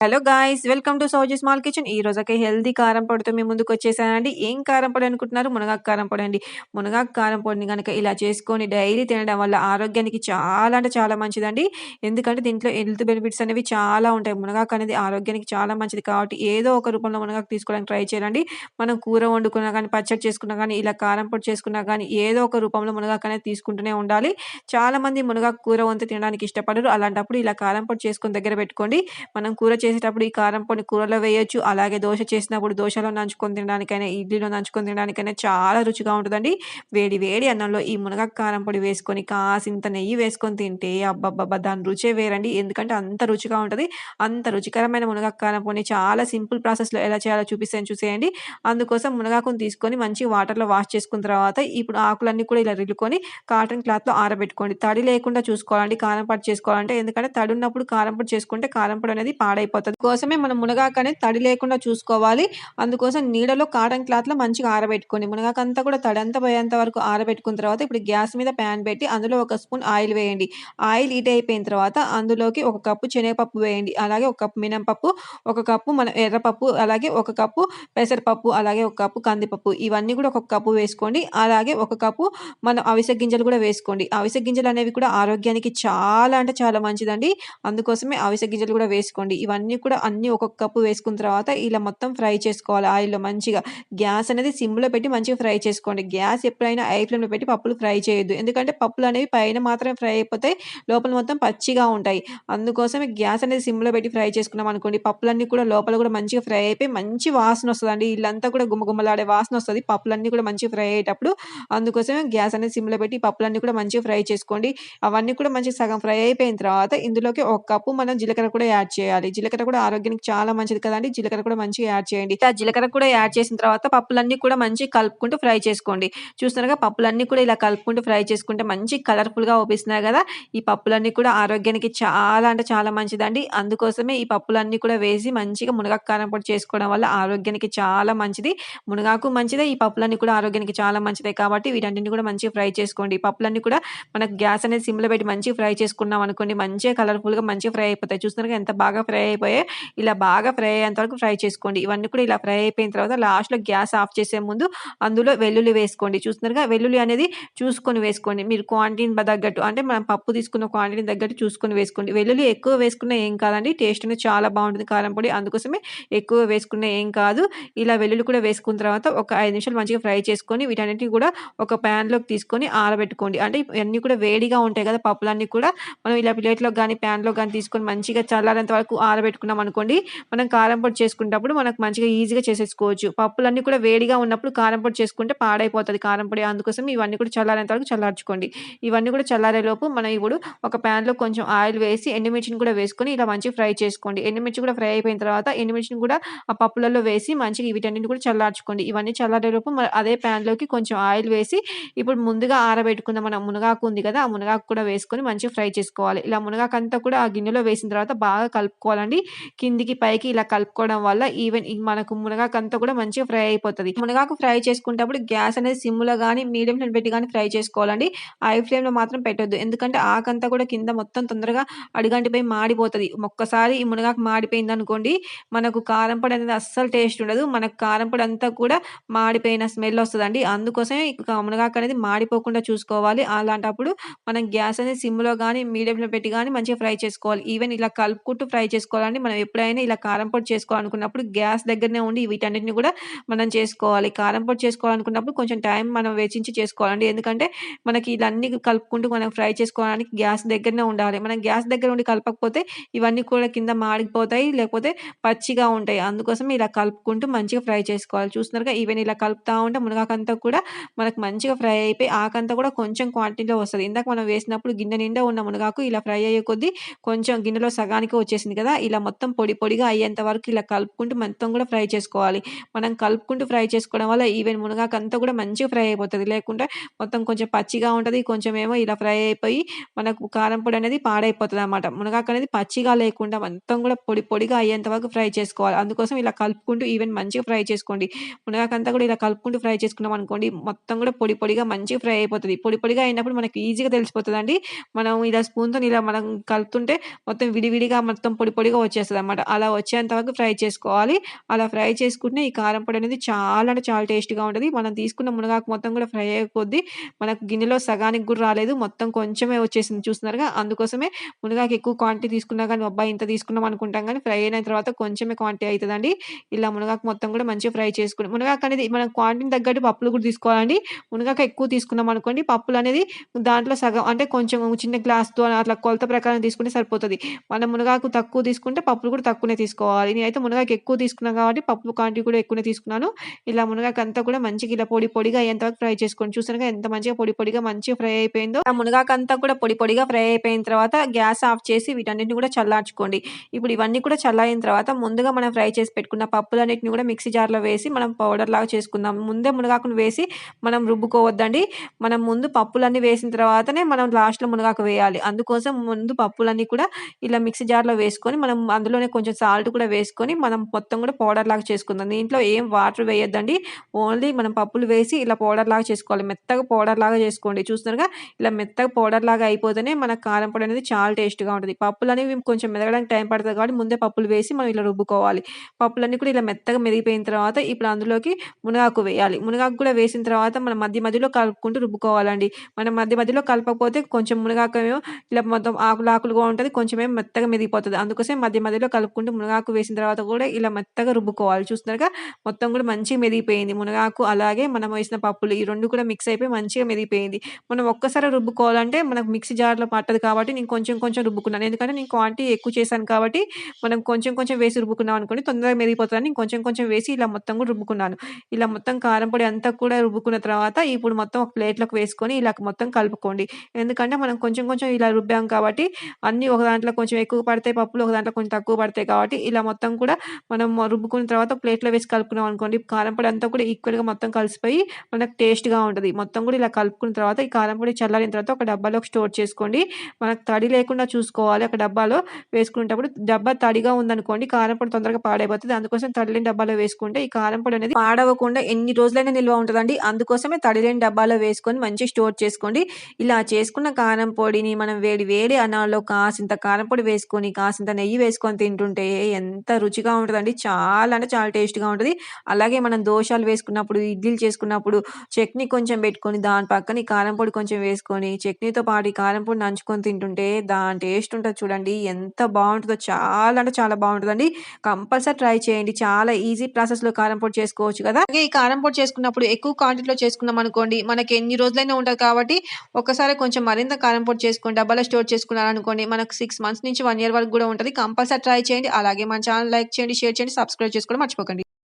Hello guys welcome to Sowji small kitchen ఈ రోజుకి healthy కారం పొడితో మీ ముందుకు వచ్చేసానండి. ఏం కారం పొడి అనుకుంటున్నారు? మునగాకు కారం పొడి అండి. మునగాకు కారం పొడిని కనుక ఇలా చేసుకొని డైలీ తినడం వల్ల ఆరోగ్యానికి చాలా అంటే చాలా మంచిదండి. ఎందుకంటే దీంట్లో హెల్త్ బెనిఫిట్స్ అనేవి చాలా ఉంటాయి. మునగాకు అనేది ఆరోగ్యానికి చాలా మంచిది కాబట్టి ఏదో ఒక రూపంలో మునగాకు తీసుకోవడానికి ట్రై చేయండి. మనం కూర వండుకున్నా కానీ పచ్చడి చేసుకున్నా కానీ ఇలా కారం పొడి చేసుకున్నా కానీ ఏదో ఒక రూపంలో మునగాకు అనేది తీసుకుంటూనే ఉండాలి. చాలా మంది మునగాకు కూర వంతు తినడానికి ఇష్టపడరు. అలాంటప్పుడు ఇలా కారం పొడి చేసుకొని దగ్గర పెట్టుకోండి. మనం కూర చేసేటప్పుడు ఈ కారం పొడి కూరలో వేయొచ్చు. అలాగే దోశ చేసినప్పుడు దోశలో నంచుకొని తినడానికైనా ఇడ్లీలో నంచుకొని తినడానికైనా చాలా రుచిగా ఉంటుందండి. వేడి వేడి అన్నంలో ఈ మునగాకు కారం పొడి వేసుకొని కాసింత నెయ్యి వేసుకొని తింటే అబ్బబ్బబ్బా దాని రుచే వేరండి. ఎందుకంటే అంత రుచిగా ఉంటుంది. అంత రుచికరమైన మునగాకు కారం పొడిని చాలా సింపుల్ ప్రాసెస్లో ఎలా చేయాలో చూపిస్తాను చూసేయండి. అందుకోసం మునగాకును తీసుకొని మంచి వాటర్లో వాష్ చేసుకున్న తర్వాత ఇప్పుడు ఆకులన్నీ కూడా ఇలా రిల్లుకొని కాటన్ క్లాత్లో ఆరబెట్టుకోండి. తడి లేకుండా చూసుకోవాలండి. కారం పొడి చేసుకోవాలంటే ఎందుకంటే తడి ఉన్నప్పుడు కారం పొడి చేసుకుంటే కారం పొడి అనేది పాడైపోతుంది. కోసమే మనం మునగాకు అనేది తడి లేకుండా చూసుకోవాలి. అందుకోసం నీడలో కాటన్ క్లాత్లో మంచిగా ఆరబెట్టుకోండి. మునగాకు అంతా కూడా తడి అంతా పోయేంత వరకు ఆరబెట్టుకున్న తర్వాత ఇప్పుడు గ్యాస్ మీద ప్యాన్ పెట్టి అందులో ఒక స్పూన్ ఆయిల్ వేయండి. ఆయిల్ హీట్ అయిపోయిన తర్వాత అందులోకి ఒక కప్పు శనగపప్పు వేయండి. అలాగే ఒక కప్పు మినపప్పు ఒక కప్పు మన ఎర్రపప్పు అలాగే ఒక కప్పు పెసరపప్పు అలాగే ఒక కప్పు కందిపప్పు. ఇవన్నీ కూడా ఒక కప్పు వేసుకోండి. అలాగే ఒక కప్పు మన అవిసె గింజలు కూడా వేసుకోండి. అవిసె గింజలు అనేవి కూడా ఆరోగ్యానికి చాలా అంటే చాలా మంచిదండి. అందుకోసమే అవిసె గింజలు కూడా వేసుకోండి. ఇవన్నీ కూడా అన్నీ ఒక్కొక్క కప్పు వేసుకున్న తర్వాత ఇలా మొత్తం ఫ్రై చేసుకోవాలి. ఆయిల్లో మంచిగా గ్యాస్ అనేది సిమ్లో పెట్టి మంచిగా ఫ్రై చేసుకోండి. గ్యాస్ ఎప్పుడైనా ఐ ఫ్లేమ్లో పెట్టి పప్పులు ఫ్రై చేయొద్దు. ఎందుకంటే పప్పులు అనేవి పైన మాత్రమే ఫ్రై అయిపోతాయి. లోపల మొత్తం పచ్చిగా ఉంటాయి. అందుకోసమే గ్యాస్ అనేది సిమ్లో పెట్టి ఫ్రై చేసుకున్నాం అనుకోండి పప్పులన్నీ కూడా లోపల కూడా మంచిగా ఫ్రై అయిపోయి మంచి వాసన వస్తుందండి. ఇల్లంతా కూడా గుమ్మగుమ్మలాడే వాసన వస్తుంది. పప్పులన్నీ కూడా మంచిగా ఫ్రై అయ్యేటప్పుడు అందుకోసమే గ్యాస్ అనేది సిమ్లో పెట్టి పప్పులన్నీ కూడా మంచిగా ఫ్రై చేసుకోండి. అవన్నీ కూడా మంచిగా సగం ఫ్రై అయిపోయిన తర్వాత ఇందులోకి ఒక కప్పు మనం జీలకర్ర కూడా యాడ్ చేయాలి. జీలకర్ర కూడా ఆరోగ్యానికి చాలా మంచిది కదండి. జీలకర్ర కూడా మంచిగా యాడ్ చేయండి. ఆ జీలకర్ర కూడా యాడ్ చేసిన తర్వాత పప్పులన్నీ కూడా మంచిగా కలుపుకుంటూ ఫ్రై చేసుకోండి. చూస్తున్నారుగా పప్పులన్నీ కూడా ఇలా కలుపుకుంటూ ఫ్రై చేసుకుంటే మంచి కలర్ఫుల్గా ఓపిస్తున్నాయి కదా. ఈ పప్పులన్నీ కూడా ఆరోగ్యానికి చాలా అంటే చాలా మంచిదండి. అందుకోసమే ఈ పప్పులన్నీ కూడా వేసి మంచిగా మునగాకు కారం పొడి చేసుకోవడం వల్ల ఆరోగ్యానికి చాలా మంచిది. మునగాకు మంచిదే ఈ పప్పులన్నీ కూడా ఆరోగ్యానికి చాలా మంచిదే కాబట్టి వీటన్నిటిని కూడా మంచిగా ఫ్రై చేసుకోండి. ఈ పప్పులన్నీ కూడా మనకు గ్యాస్ అనేది సిమ్లో పెట్టి మంచిగా ఫ్రై చేసుకున్నాం అనుకోండి మంచిగా కలర్ఫుల్గా మంచిగా ఫ్రై అయిపోతాయి. చూస్తున్నారు ఎంత బాగా ఫ్రై అయిపోయాయి ఇలా బాగా ఫ్రై అయ్యేంత వరకు ఫ్రై చేసుకోండి. ఇవన్నీ కూడా ఇలా ఫ్రై అయిపోయిన తర్వాత లాస్ట్లో గ్యాస్ ఆఫ్ చేసే ముందు అందులో వెల్లుల్లి వేసుకోండి. చూస్తున్నారుగా వెల్లుల్లి అనేది చూసుకొని వేసుకోండి. మీరు క్వాంటిటీని తగ్గట్టు అంటే మనం పప్పు తీసుకున్న క్వాంటిటీని తగ్గట్టు చూసుకొని వేసుకోండి. వెల్లుల్లి ఎక్కువ వేసుకున్న ఏం కాదండి టేస్ట్ అనేది చాలా బాగుంటుంది. కారం పొడి అందుకోసమే ఎక్కువ వేసుకున్న ఏం కాదు. ఇలా వెల్లుల్లి కూడా వేసుకున్న తర్వాత ఒక ఐదు నిమిషాలు మంచిగా ఫ్రై చేసుకొని వీటన్నిటిని కూడా ఒక ప్యాన్లోకి తీసుకొని ఆరబెట్టుకోండి. అంటే ఇవన్నీ కూడా వేడిగా ఉంటాయి కదా పప్పులన్నీ కూడా. మనం ఇలా ప్లేట్లో కానీ ప్యాన్లో కానీ తీసుకొని మంచిగా చల్లారేంత వరకు పెట్టుకున్నాం అనుకోండి మనం కారం పొడి చేసుకునేటప్పుడు మనకు మంచిగా ఈజీగా చేసేసుకోవచ్చు. పప్పులన్నీ కూడా వేడిగా ఉన్నప్పుడు కారం పొడి చేసుకుంటే పాడైపోతుంది కారం పొడి. అందుకోసం ఇవన్నీ కూడా చల్లారేంత వరకు చల్లార్చుకోండి. ఇవన్నీ కూడా చల్లారే లోపు మనం ఇప్పుడు ఒక ప్యాన్లో కొంచెం ఆయిల్ వేసి ఎండుమిర్చిని కూడా వేసుకొని ఇలా మంచిగా ఫ్రై చేసుకోండి. ఎండుమిర్చి కూడా ఫ్రై అయిపోయిన తర్వాత ఎండుమిర్చిని కూడా ఆ పప్పులలో వేసి మంచిగా వీటన్నిటిని కూడా చల్లార్చుకోండి. ఇవన్నీ చల్లారే లోపు అదే ప్యాన్లోకి కొంచెం ఆయిల్ వేసి ఇప్పుడు ముందుగా ఆరబెట్టుకున్న మన మునగాకు ఉంది కదా ఆ మునగాకు కూడా వేసుకొని మంచిగా ఫ్రై చేసుకోవాలి. ఇలా మునగాకు అంతా కూడా ఆ గిన్నెలో వేసిన తర్వాత బాగా కలుపుకోవాలండి. కిందికి పైకి ఇలా కలుపుకోవడం వల్ల ఈవెన్ మనకు మునగాకు అంతా కూడా మంచిగా ఫ్రై అయిపోతుంది. మునగాకు ఫ్రై చేసుకునేటప్పుడు గ్యాస్ అనేది సిమ్లో కానీ మీడియం ఫ్లేమ్ పెట్టి కానీ ఫ్రై చేసుకోవాలండి. హై ఫ్లేమ్లో మాత్రం పెట్టొద్దు. ఎందుకంటే ఆకంతా కూడా కింద మొత్తం తొందరగా అడుగంటిపై మాడిపోతుంది. ఒక్కసారి ఈ మునగాకు మాడిపోయింది అనుకోండి మనకు కారం పొడి అనేది అస్సలు టేస్ట్ ఉండదు. మనకు కారం పొడి అంతా కూడా మాడిపోయిన స్మెల్ వస్తుందండి. అందుకోసమే మునగాకు అనేది మాడిపోకుండా చూసుకోవాలి. అలాంటప్పుడు మనం గ్యాస్ అనేది సిమ్లో కానీ మీడియంలో పెట్టి కానీ మంచిగా ఫ్రై చేసుకోవాలి. ఈవెన్ ఇలా కలుపుకుంటూ ఫ్రై చేసుకోవాలండి. మనం ఎప్పుడైనా ఇలా కారం పొడి చేసుకోవాలనుకున్నప్పుడు గ్యాస్ దగ్గరనే ఉండి వీటన్నిటిని కూడా మనం చేసుకోవాలి. కారం పొడి చేసుకోవాలనుకున్నప్పుడు కొంచెం టైం మనం వెచ్చించి చేసుకోవాలండి. ఎందుకంటే మనకి ఇలా అన్ని కలుపుకుంటూ మనం ఫ్రై చేసుకోవడానికి గ్యాస్ దగ్గరనే ఉండాలి. మనం గ్యాస్ దగ్గర ఉండి కలపకపోతే ఇవన్నీ కూడా కింద మాడిపోతాయి లేకపోతే పచ్చిగా ఉంటాయి. అందుకోసం ఇలా కలుపుకుంటూ మంచిగా ఫ్రై చేసుకోవాలి. చూస్తున్నారుగా ఈవెన్ ఇలా కలుపుతూ ఉంటే మునగాకంతా కూడా మనకు మంచిగా ఫ్రై అయిపోయి ఆకంతా కూడా కొంచెం క్వాంటిటీలో వస్తుంది. ఇందాక మనం వేసినప్పుడు గిన్నె నిండా ఉన్న మునగాకు ఇలా ఫ్రై అయ్యే కొద్దీ కొంచెం గిన్నెలో సగానికి వచ్చేసింది కదా ఇలా మొత్తం పొడి పొడిగా అయ్యేంత వరకు ఇలా కలుపుకుంటూ మొత్తం కూడా ఫ్రై చేసుకోవాలి. మనం కలుపుకుంటూ ఫ్రై చేసుకోవడం వల్ల ఈవెన్ మునగాకు అంతా కూడా మంచిగా ఫ్రై అయిపోతుంది. లేకుంటే మొత్తం కొంచెం పచ్చిగా ఉంటుంది కొంచెం ఏమో ఇలా ఫ్రై అయిపోయి మనకు కారం పొడి అనేది పాడైపోతుంది అనమాట మునగాకు అనేది పచ్చిగా లేకుండా మొత్తం కూడా పొడి పొడిగా అయ్యేంత వరకు ఫ్రై చేసుకోవాలి. అందుకోసం ఇలా కలుపుకుంటూ ఈవెన్ మంచిగా ఫ్రై చేసుకోండి. మునగాకు అంతా కూడా ఇలా కలుపుకుంటూ ఫ్రై చేసుకున్నాం అనుకోండి మొత్తం కూడా పొడి పొడిగా మంచిగా ఫ్రై అయిపోతుంది. పొడి పొడిగా అయినప్పుడు మనకి ఈజీగా తెలిసిపోతుందండి. మనం ఇలా స్పూన్తో ఇలా మనం కలుపుతుంటే మొత్తం విడివిడిగా మొత్తం పొడి పొడిగా వచ్చేస్తుంది అనమాట అలా వచ్చేంత వరకు ఫ్రై చేసుకోవాలి. అలా ఫ్రై చేసుకుంటే ఈ కారం పొడి అనేది చాలా అంటే చాలా టేస్టీగా ఉంటుంది మనం తీసుకున్న మునగాకు మొత్తం కూడా ఫ్రై అయ్యే కొద్దీ మనకు గిన్నెలో సగానికి కూడా రాలేదు. మొత్తం కొంచెమే వచ్చేసింది చూస్తున్నారుగా. అందుకోసమే మునగాకు ఎక్కువ క్వాంటిటీ తీసుకున్నా కానీ అబ్బా! ఇంత తీసుకున్నాం అనుకుంటాం కానీ ఫ్రై అయిన తర్వాత కొంచెమే క్వాంటిటీ అవుతుందండి ఇలా మునగాకు మొత్తం కూడా మంచిగా ఫ్రై చేసుకుని మునగాకు అనేది మనం క్వాంటిటీని తగ్గట్టు పప్పులు కూడా తీసుకోవాలండి. మునగాకు ఎక్కువ తీసుకున్నాం అనుకోండి, పప్పులు అనేది దాంట్లో సగం అంటే కొంచెం చిన్న గ్లాస్‌తో అట్లా కొలత ప్రకారం తీసుకుంటే సరిపోతుంది మనం మునగాకు తక్కువ తీసుకుంటే పప్పులు కూడా తక్కువనే తీసుకోవాలి. నేనైతే మునగాకు ఎక్కువ తీసుకున్నా కాబట్టి పప్పు క్వాంటిటీ కూడా ఎక్కువనే తీసుకున్నాను. ఇలా మునగాకు అంతా కూడా మంచిగా ఇలా పొడి పొడిగా అయ్యేంతవరకు ఫ్రై చేసుకోండి. చూసారుగా ఎంత మంచిగా పొడి పొడిగా మంచిగా ఫ్రై అయిపోయిందో. ఆ మునగాకు అంతా కూడా పొడి పొడిగా ఫ్రై అయిపోయిన తర్వాత గ్యాస్ ఆఫ్ చేసి వీటన్నిటిని కూడా చల్లార్చుకోండి. ఇప్పుడు ఇవన్నీ కూడా చల్లారిన తర్వాత ముందుగా మనం ఫ్రై చేసి పెట్టుకున్న పప్పులన్నిటిని కూడా మిక్సీ జార్‌లో వేసి మనం పౌడర్ లాగా చేసుకుందాం. ముందే మునగాకును వేసి మనం రుబ్బుకోవద్దండి. మనం ముందు పప్పులన్నీ వేసిన తర్వాతనే మనం లాస్ట్‌లో మునగాకు వేయాలి. అందుకోసం ముందు పప్పులన్నీ కూడా ఇలా మిక్సీ జార్‌లో వేసుకొని మనం అందులోనే కొంచెం సాల్ట్ కూడా వేసుకొని మనం మొత్తం కూడా పౌడర్ లాగా చేసుకుందాం. దీంట్లో ఏం వాటర్ వేయొద్దండి. ఓన్లీ మనం పప్పులు వేసి ఇలా పౌడర్ లాగా చేసుకోవాలి. మెత్తగా పౌడర్ లాగా చేసుకోండి. చూస్తున్నారుగా ఇలా మెత్తగా పౌడర్ లాగా అయిపోతేనే మన కారం పొడి అనేది చాలా టేస్ట్‌గా ఉంటుంది పప్పులు అనేవి కొంచెం మెదగడానికి టైం పడుతుంది కాబట్టి ముందే పప్పులు వేసి మనం ఇలా రుబ్బుకోవాలి. పప్పులన్నీ కూడా ఇలా మెత్తగా మెదిగిపోయిన తర్వాత ఇప్పుడు అందులోకి మునగాకు వేయాలి. మునగాకు కూడా వేసిన తర్వాత మనం మధ్య మధ్యలో కలుపుకుంటూ రుబ్బుకోవాలండి. మనం మధ్య మధ్యలో కలపకపోతే కొంచెం మునగాకేమో ఇలా మొత్తం ఆకులు ఆకులుగా ఉంటుంది కొంచెమేమో మెత్తగా మెదిగిపోతుంది అందుకోసం మధ్య మధ్యలో కలుపుకుంటూ మునగాకు వేసిన తర్వాత కూడా ఇలా మెత్తగా రుబ్బుకోవాలి. చూస్తున్నారుగా మొత్తం కూడా మంచిగా మెదిగిపోయింది. మునగాకు అలాగే మనం వేసిన పప్పులు ఈ రెండు కూడా మిక్స్ అయిపోయి మంచిగా మెదిగిపోయింది. మనం ఒక్కసారి రుబ్బుకోవాలంటే మనకు మిక్సీ జార్‌లో పట్టదు కాబట్టి నేను కొంచెం కొంచెం రుబ్బుకున్నాను. ఎందుకంటే నేను క్వాంటిటీ ఎక్కువ చేశాను కాబట్టి మనం కొంచెం కొంచెం వేసి రుబ్బుకున్నాం అనుకోండి తొందరగా మెదిగిపోతదని నేను కొంచెం కొంచెం వేసి ఇలా మొత్తం కూడా రుబ్బుకున్నాను. ఇలా మొత్తం కారం పొడి అంతా కూడా రుబ్బుకున్న తర్వాత ఇప్పుడు మొత్తం ఒక ప్లేట్‌లోకి వేసుకొని ఇలా మొత్తం కలుపుకోండి. ఎందుకంటే మనం కొంచెం కొంచెం ఇలా రుబ్బాం కాబట్టి అన్ని ఒక దాంట్లో కొంచెం ఎక్కువ పడతాయి పప్పులు, ఒక దాంట్లో కొంచెం తక్కువ పడతాయి కాబట్టి ఇలా మొత్తం కూడా మనం రుబ్బుకున్న తర్వాత ప్లేట్‌లో వేసి కలుపుకున్నాం అనుకోండి కారం పొడి అంతా కూడా ఈక్వల్‌గా మొత్తం కలిసిపోయి మనకు టేస్ట్‌గా ఉంటుంది మొత్తం కూడా ఇలా కలుపుకున్న తర్వాత ఈ కారం పొడి చల్లారిన తర్వాత ఒక డబ్బాలో స్టోర్ చేసుకోండి. మనకు తడి లేకుండా చూసుకోవాలి. ఒక డబ్బాలో వేసుకునేటప్పుడు డబ్బా తడిగా ఉందనుకోండి కారం పొడి తొందరగా పాడైపోతుంది అందుకోసం తడిలేని డబ్బాలో వేసుకుంటే ఈ కారం పొడి అనేది పాడవకుండా ఎన్ని రోజులైనా నిల్వ ఉంటుందండి అందుకోసమే తడిలేని డబ్బాలో వేసుకొని మంచిగా స్టోర్ చేసుకోండి. ఇలా చేసుకున్న కారం పొడిని మనం వేడి వేడి అన్నాల్లో కాసింత కారం పొడి వేసుకొని, కాసింత నెయ్యి వేసుకొని తింటుంటే ఎంత రుచిగా ఉంటుందండి చాలా అంటే చాలా టేస్ట్‌గా ఉంటుంది అలాగే మనం దోసలు వేసుకున్నప్పుడు, ఇడ్లీలు చేసుకున్నప్పుడు చట్నీ కొంచెం పెట్టుకొని దాని పక్కన ఈ కారం పొడి కొంచెం వేసుకొని చట్నీతో పాటు ఈ కారం పొడి నంచుకొని తింటుంటే దాని టేస్ట్ ఉంటుంది చూడండి. ఎంత బాగుంటుందో చాలా అంటే చాలా బాగుంటుందండి కంపల్సరీ ట్రై చేయండి. చాలా ఈజీ ప్రాసెస్‌లో కారం పొడి చేసుకోవచ్చు కదా! అలాగే ఈ కారం పొడి చేసుకున్నప్పుడు ఎక్కువ క్వాంటిటీలో చేసుకున్నాం అనుకోండి మనకి ఎన్ని రోజులైనా ఉంటుంది కాబట్టి ఒక్కసారి కొంచెం మరింత కారం పొడి చేసుకొని డబ్బాలో స్టోర్ చేసుకున్నారనుకోండి మనకు సిక్స్ మంత్స్ నుంచి వన్ ఇయర్ వరకు కూడా ఉంటుంది కంపల్సరీ ట్రై చేయండి. అలాగే మన ఛానల్ లైక్ చేయండి, షేర్ చేయండి, సబ్స్క్రైబ్ చేసుకోవడం మర్చిపోకండి.